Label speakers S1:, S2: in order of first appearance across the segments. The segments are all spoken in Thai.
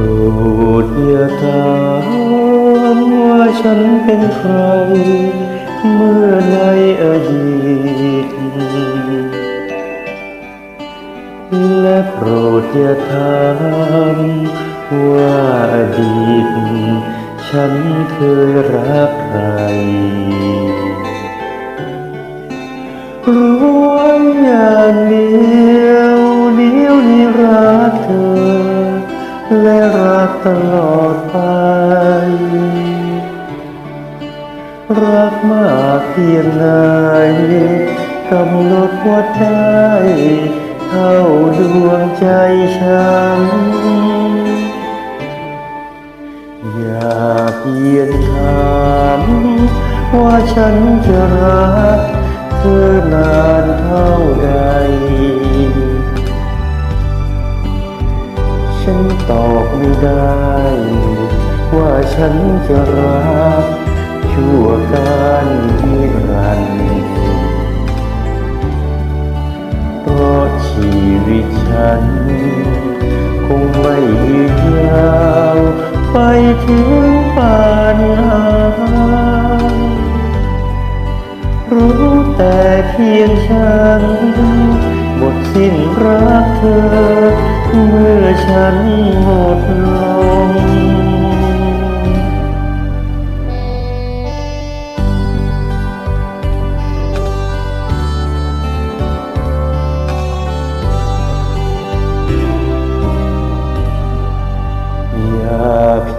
S1: รดอย่าถามว่าฉันเป็นใคร เมื่อในอดีตและโปรดอย่าถามว่าอดีต ฉันเคยรักใคร รู้อย่างเดียวเดียวนี้รักเธอ และรักตลอดไป รักมากเพียงไหนกำหนดว่าได้เท่าดวงใจฉัน อย่าเพียงถามว่าฉันจะรักเธอนานเท่าใด ว่าฉันจะรักชั่วการนิรันดร์เพราะชีวิตฉัน คงไม่ยืนยาวไปถึงป่านนั้นรู้แต่เพียงฉัน หมดสิ้นรักเธอ เมื่อฉันหมดลม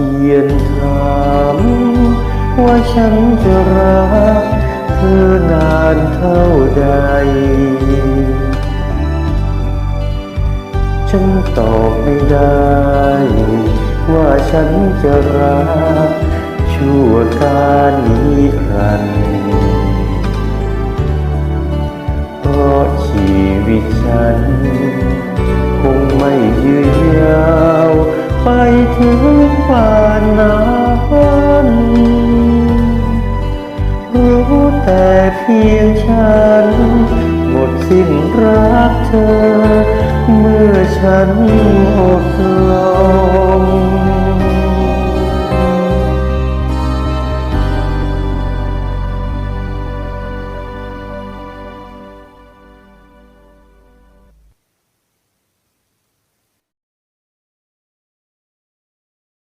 S1: พียงถามว่าฉันจะรักเธอนานเท่าใด ฉันตอบไม่ได้ ว่าฉันจะรักชั่วการนิรันดร์เพราะชีวิตฉัน คงไม่ยืนยาวไปถึง ฉัน หมดสิ้นรักเธอ เมื่อฉันหมดลม